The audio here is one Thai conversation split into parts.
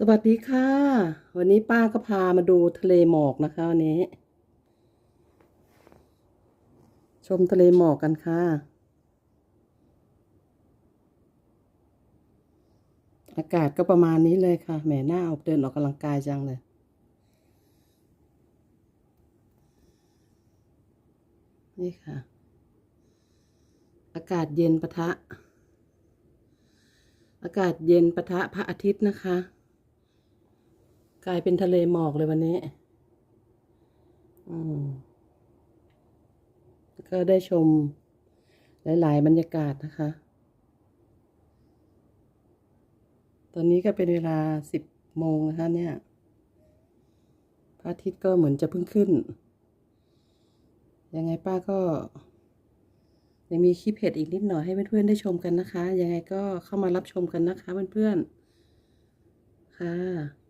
สวัสดีค่ะ วันนี้ป้าก็พามาดูทะเลหมอกนะคะวันนี้ ชมทะเลหมอกกันค่ะ อากาศก็ประมาณนี้เลยค่ะ แหมหน้าออกเดินออกกำลังกายจังเลย นี่ค่ะ อากาศเย็นปะทะ อากาศเย็นปะทะพระอาทิตย์นะคะ กลายเป็นทะเลหมอกเลยวันนี้ อืม ก็ได้ชม หลาย ๆ บรรยากาศนะคะ ตอนนี้ก็เป็นเวลาสิบโมงนะคะเนี่ย พระอาทิตย์ก็เหมือนจะเพิ่งขึ้น ยังไงป้าก็ยังมีคลิปเห็ดอีกนิดหน่อยให้เพื่อนๆได้ชมกันนะคะ ยังไงก็เข้ามารับชมกันนะคะเพื่อนๆ ค่ะ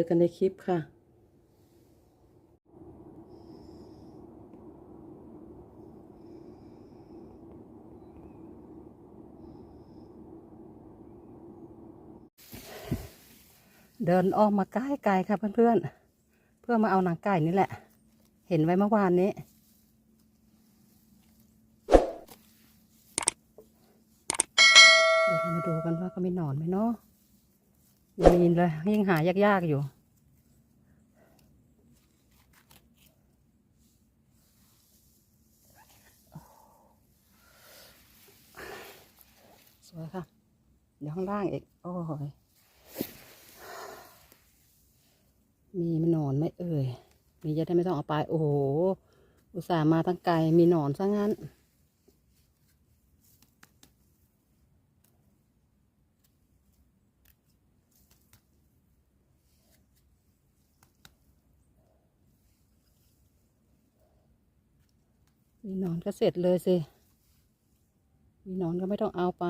อกันในคลิปค่ะเดินออมมาใกล้ๆค่ะเพื่อนๆ เพื่อมาเอาหนังไก่นี่แหละ เห็นไว้เมื่อวานนี้ เดี๋ยวเรามาดูกันว่าเขามีหนอนไหมเนาะ ยังมีเลยยิ่งหายากๆอยู่ สวยค่ะ เดี๋ยวข้างล่างอีก โอ้ยมีหนอนไหมเอ่ย มีจะได้ไม่ต้องเอาไป โอ้โห อุตส่าห์มาทั้งไกล มีหนอนซะงั้น มีหนอนก็เสร็จเลยสิ มีหนอนก็ไม่ต้องเอาไป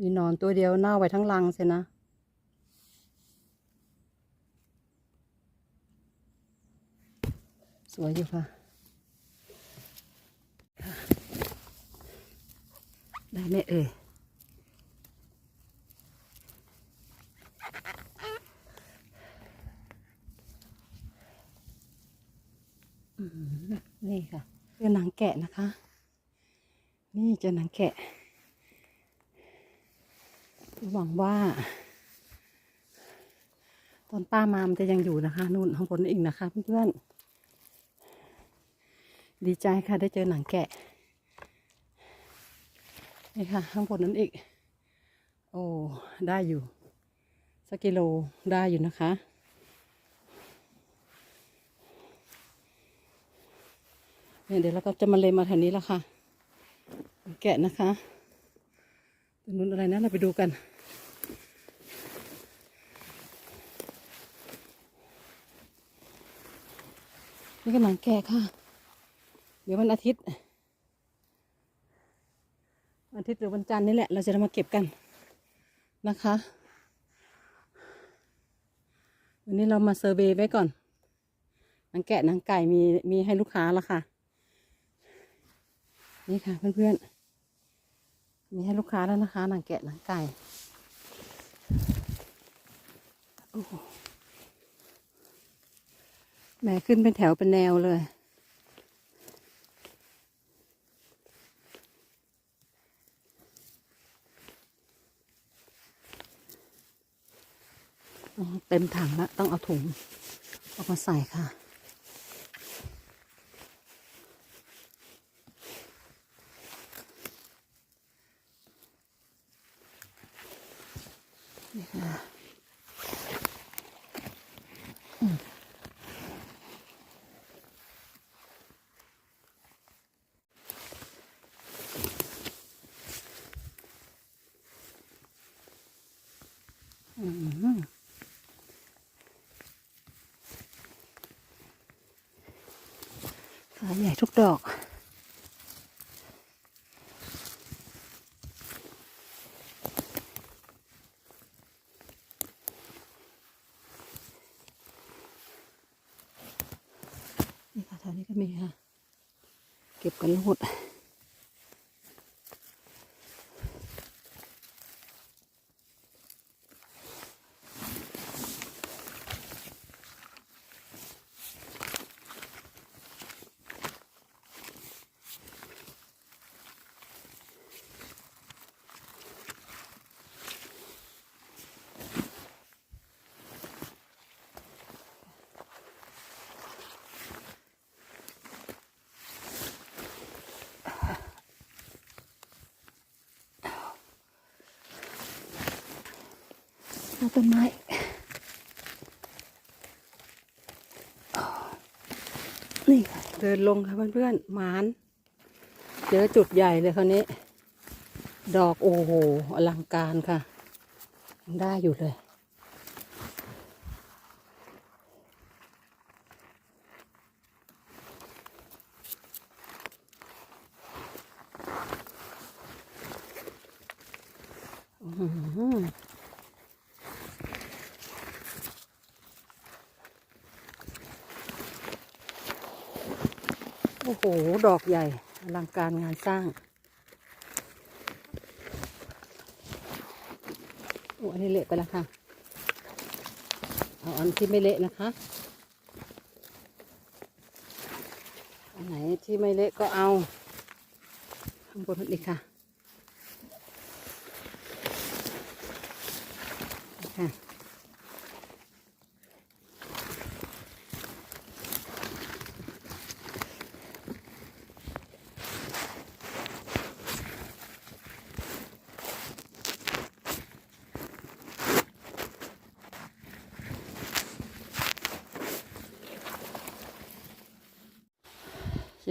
มีหนอนตัวเดียวเน่าไปทั้งรังเสียนะสวยอยู่ค่ะ ได้ไหมเอ่ยอืมนี่ค่ะเจอหนังแกะนะคะ นี่เจอหนังแกะ หวังว่า ตอนป้ามามันจะยังอยู่นะคะ นู่นข้างบนอีกนะคะเพื่อนๆดีใจค่ะได้เจอหนังแกะนี่ค่ะ ข้างบนนั้นอีก โอ้ได้อยู่สักกิโลได้อยู่นะคะเนี่ยเดี๋ยวเราก็จะมาเลมมาแถวนี้แล้วค่ะ แกะนะคะ ตรงนู้นอะไรนะเราไปดูกัน นี่ก็หนังแกะค่ะ เดี๋ยววันอาทิตย์วันอาทิตย์หรือวันจันทร์นี่แหละ เราจะมาเก็บกันนะคะ วันนี้เรามาเซอร์เวย์ไว้ก่อนนังแกะนังไก่มีมีให้ลูกค้าแล้วค่ะ นี่ค่ะเพื่อนๆ มีให้ลูกค้าแล้วนะคะ หนังแกะหนังไก่แหมขึ้นเป็นแถวเป็นแนวเลย เต็มถังแล้วต้องเอาถุงออกมาใส่ค่ะ ขายใหญ่ทุกดอก เก็บกันหมด เอาต้นไม้นี่ค่ะเดินลงค่ะเพื่อนๆหมานเจอจุดใหญ่เลยคราวนี้ ดอกโอ้โหอลังการค่ะ ได้อยู่เลย อื้อหือโอ้โห ดอกใหญ่อลังการงานสร้างโอ้อันนี้เละไปแล้วค่ะ เอาอันที่ไม่เละนะคะ อันไหนที่ไม่เละก็เอา ข้างบนนั่นอีกค่ะค่ะ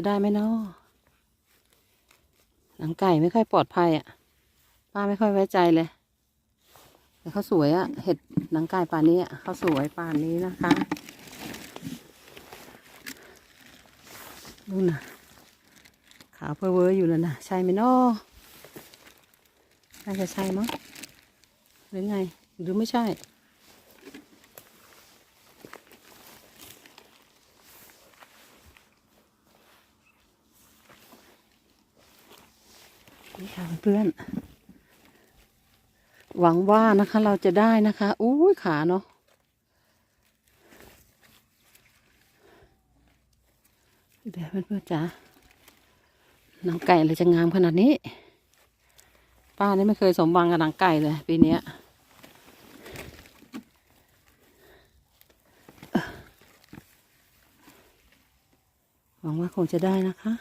ได้ไหมเนาะหนังไก่ไม่ค่อยปลอดภัยอะ ป้าไม่ค่อยไว้ใจเลยแต่เขาสวยอะเห็ดหนังไก่ป่านนี้อะเขาสวยป่านนี้นะคะนู่นน่ะขาวเพอเวอร์อยู่แล้วนะใช่ไหมเนาะน่าจะใช่มั้งหรือไงหรือไม่ใช่ นี่ค่ะเพื่อนๆ หวังว่านะคะเราจะได้นะคะอุ้ยขาเนาะเดี๋ยวเพื่อนๆจ๋าหนังไก่อะไรจะงามขนาดนี้ ป้านี่ไม่เคยสมหวังกับหนังไก่เลยปีนี้หวังว่าคงจะได้นะคะ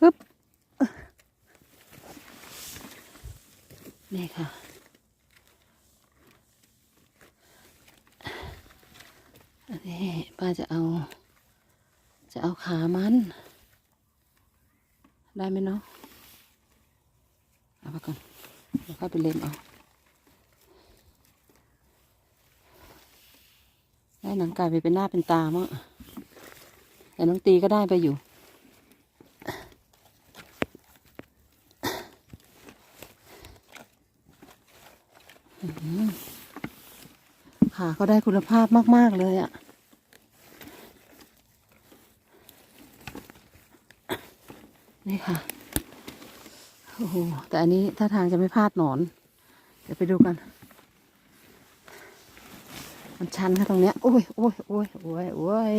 ปึ๊บนี่ค่ะ อันนี้ป้าจะเอา จะเอาขา มัน ได้ไหมเนาะเอาไปก่อนเดี๋ยวค่อยไปเล็มเอาได้หนังไก่ไปเป็นหน้าเป็นตามั้งแต่น้องตีก็ได้ไปอยู่ขาก็ได้คุณภาพมาก ๆ เลยอะ่ะ นี่ค่ะ โอ้โห แต่อันนี้ถ้าทางจะไม่พลาดหนอน เดี๋ยวไปดูกัน มันชันค่ะตรงเนี้ย โอ้ยโอ้ยโอ้ยโอ้ยโอ้ย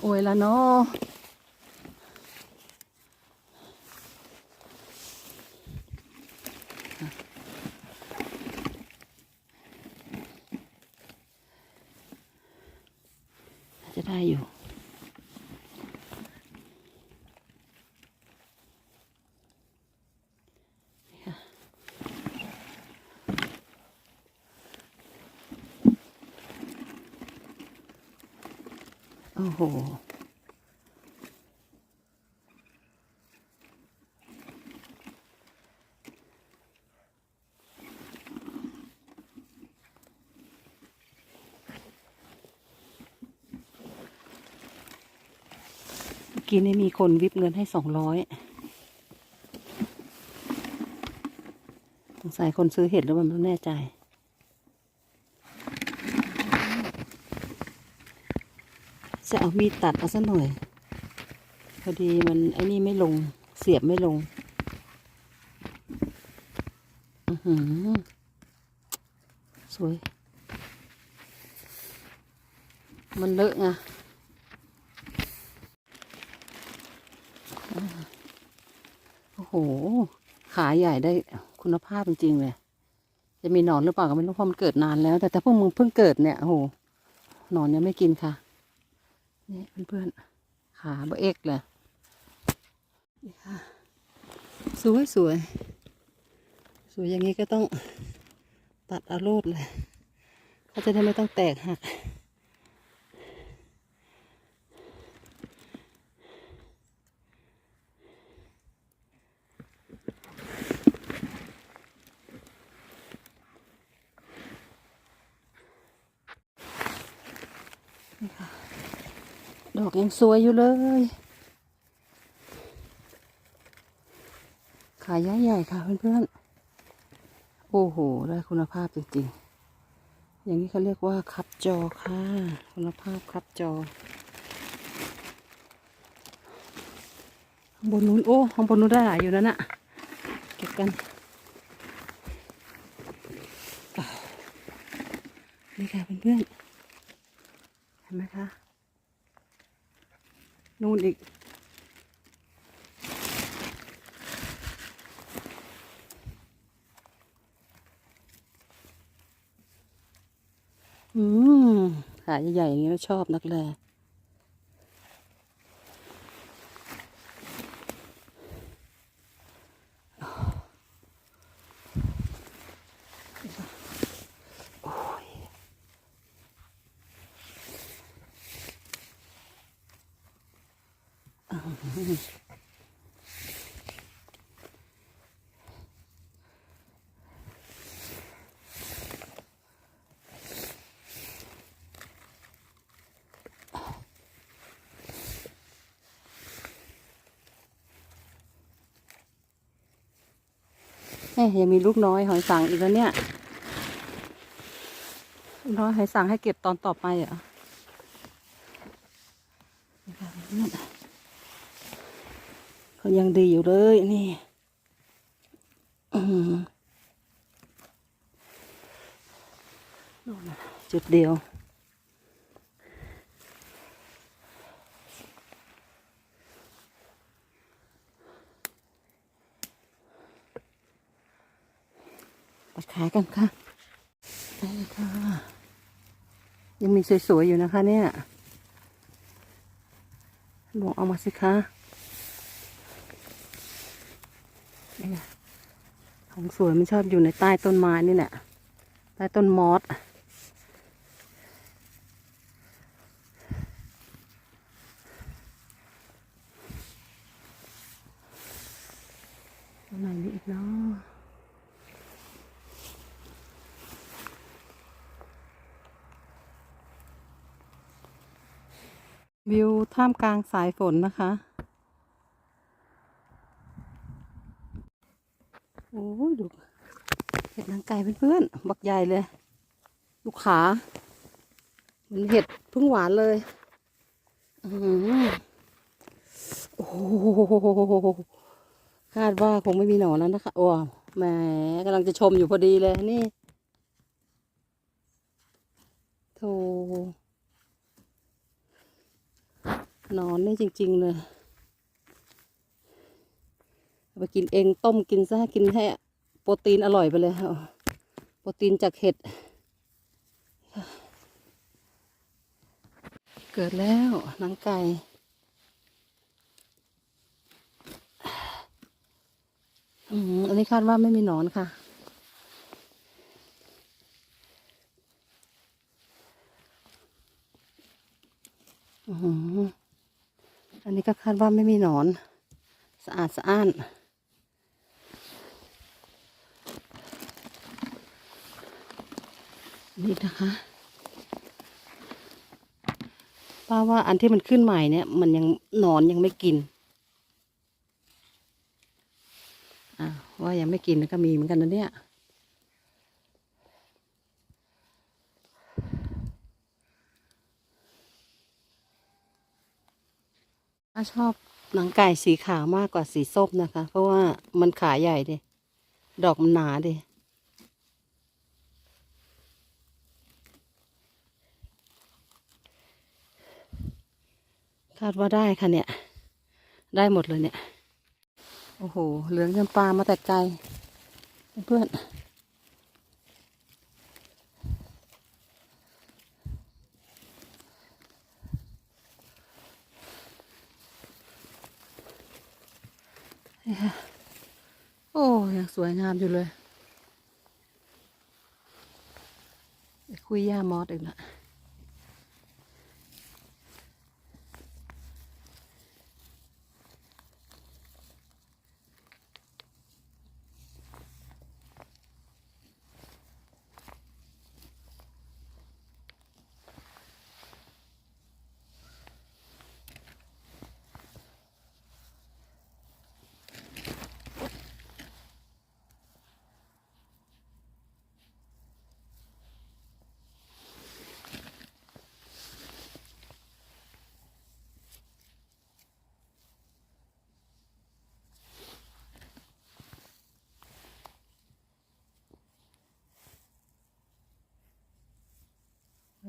โอ้ยแล้วเนาะ ห เมื่อกี้นี่มีคนวิบเงินให้สองร้อยสงสัยคนซื้อเห็ดแล้วมัล่าไม่แน่ใจ จะเอามีดตัดเอาสัหน่อย พอดีมันไอ้นี่ไม่ลง เสียบไม่ลง อือหือ สวย มันเลอะไงอ่าโอ้โห ขาใหญ่ได้คุณภาพจริงๆเลย จะมีหนอนหรือเปล่าก็ไม่รู้เพราะมันเกิดนานแล้ว แต่แต่พวกมึงเพิ่งเกิดเนี่ย โอ้โห หนอนยังไม่กินค่ะ นี่เพื่อนๆขาเบะเอกเลยนี่ค่ะสวยสวยสวยอย่างนี้ก็ต้องตัดเอาโลดเลยเขาจะได้ไม่ต้องแตกหัก ดอกยังสวยอยู่เลย ขายย้ายใหญ่ค่ะเพื่อนๆ โอ้โห ได้คุณภาพจริงๆ อย่างนี้เขาเรียกว่าคับจอค่ะ คุณภาพคับจอข้างบนนู้น โอ้ข้างบนนู้นได้หลายอยู่นั่นน่ะ เก็บกันอ้าวนี่ค่ะเพื่อนๆ เห็นไหมคะ นู่นอีก อืม ขาใหญ่ๆอย่างนี้เราชอบนักแล ยังมีลูกน้อยหอยสังอีกแล้วเนี่ยลูกน้อยหอยสังให้เก็บตอนต่อไปเหรอนี่ค่ะเขายังดีอยู่เลยนี่จุดเดียวายกันค่ะไปค่ะ ยังมีสวยๆอยู่นะคะเนี่ยลองเอามาสิคะของสวยมันชอบอยู่ในใต้ต้นไม้นี่แหละใต้ต้นมอสต้นไหนมีอีกเนาะ วิวท่ามกลางสายฝนนะคะโอ้ยดูเห็ดนางไก่เพื่อนๆ บักใหญ่เลย ลูกขาเหมันเห็ดพึ่งหวานเลยอือโอ้โหคาดว่าคงไม่มีหนอนแล้วนะคะ โอ้แหมกำลังจะชมอยู่พอดีเลยนี่โธ่ นอนนี่จริง ๆ เลยเอาไปกินเองต้มกินซะกินให้โปรตีนอร่อยไปเลยเอาโปรตีนจากเห็ด เกิดแล้วหนังไก่อืมอันนี้คาดว่าไม่มีหนอนค่ะ อือ อันนี้ก็คาดว่าไม่มีหนอน สะอาดสะอ้านนี่นะคะป้าว่าอันที่มันขึ้นใหม่เนี่ย มันยังหนอนยังไม่กินอ่าว่ายังไม่กินก็มีเหมือนกันนะเนี่ย้าชอบหนังไก่สีขาวมากกว่าสีส้มนะคะ เพราะว่ามันขาใหญ่ดิดอกมันหนาดิคาดว่าได้ค่ะเนี่ย ได้หมดเลยเนี่ย โอ้โห เหลืองจนปลามาแต่ไกล เพื่อน โอ้ยังสวยงามอยู่เลยคุยย่ามอสอีกละ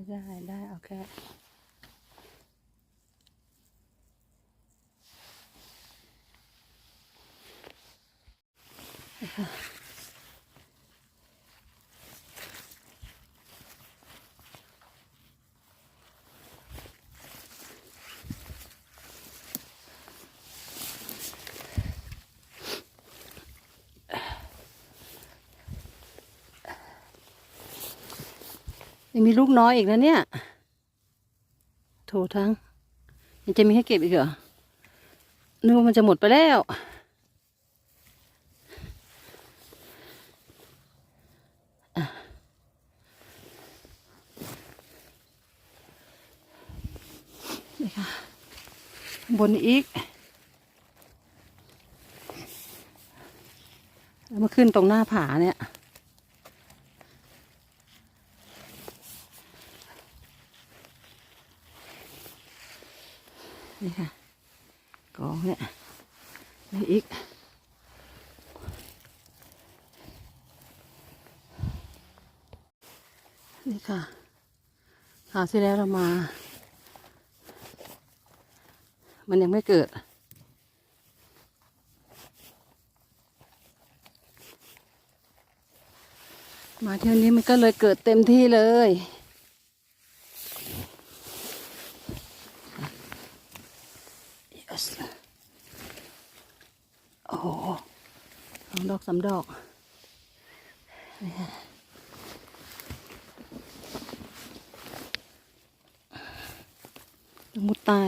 ได้ได้เอาแค่ ยังมีลูกน้อยอีกนะเนี่ย โถทั้ง ยังจะมีให้เก็บอีกเหรอนึกว่ามันจะหมดไปแล้ว นี่ค่ะ บนอีก แล้วมาขึ้นตรงหน้าผาเนี่ย นี่ค่ะกองเนี่ยนี่อีกนี่ค่ะคราวที่แล้วเรามา มันยังไม่เกิด มาเที่ยวนี้มันก็เลยเกิดเต็มที่เลย yes โอ้โหส อกสาดอกมุดใต้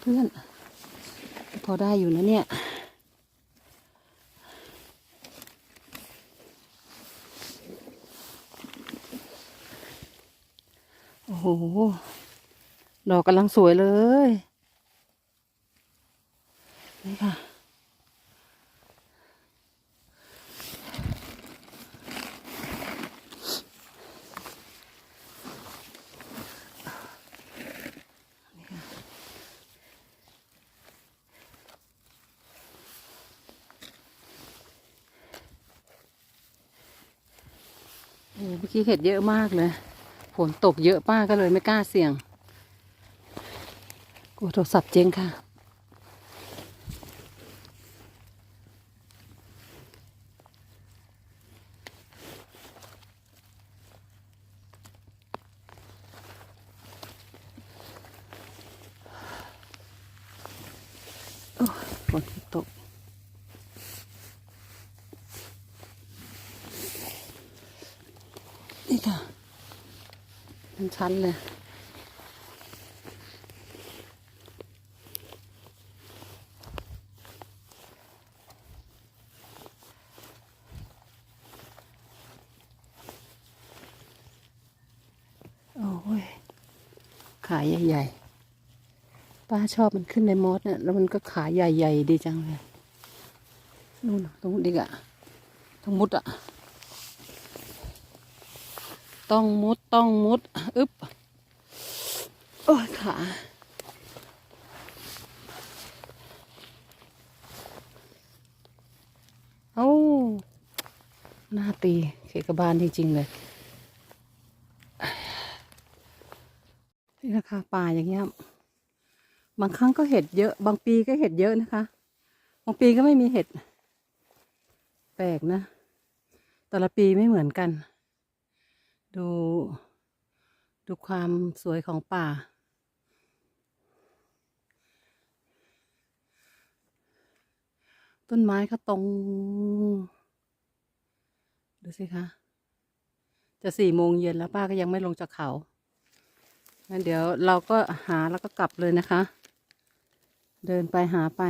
เพื่อนพอได้อยู่นะเนี่ย โอ้โห ดอกกำลังสวยเลย นี่ค่ะ เมื่อกี้เห็ดเยอะมากเลย ฝนตกเยอะป้าก็เลยไม่กล้าเสี่ยง โทรศัพท์เจ๊งค่ะ โอ้ฝนตกนี่ค่ะเป็นชั้นเลย น ขาใหญ่ๆ ป้าชอบมันขึ้นในมอสเนี่ยแล้วมันก็ขาใหญ่ๆดีจังเลยนู่นนะตรงนู้นดีกอะต้องมุดอะต้องมุดต้องมุดอึ๊บโอ้ยขาเอ้าหน้าตีเขกบาลจริงๆเลย นี่นะคะ ป่าอย่างเงี้ยบางครั้งก็เห็ดเยอะ บางปีก็เห็ดเยอะนะคะ บางปีก็ไม่มีเห็ด แปลกนะ แต่ละปีไม่เหมือนกัน ดู ดูความสวยของป่า ต้นไม้ก็ตรง ดูสิคะ จะสี่โมงเย็นแล้วป้าก็ยังไม่ลงจากเขา งั้นเดี๋ยวเราก็หาแล้วก็กลับเลยนะคะ เดินไปหาไป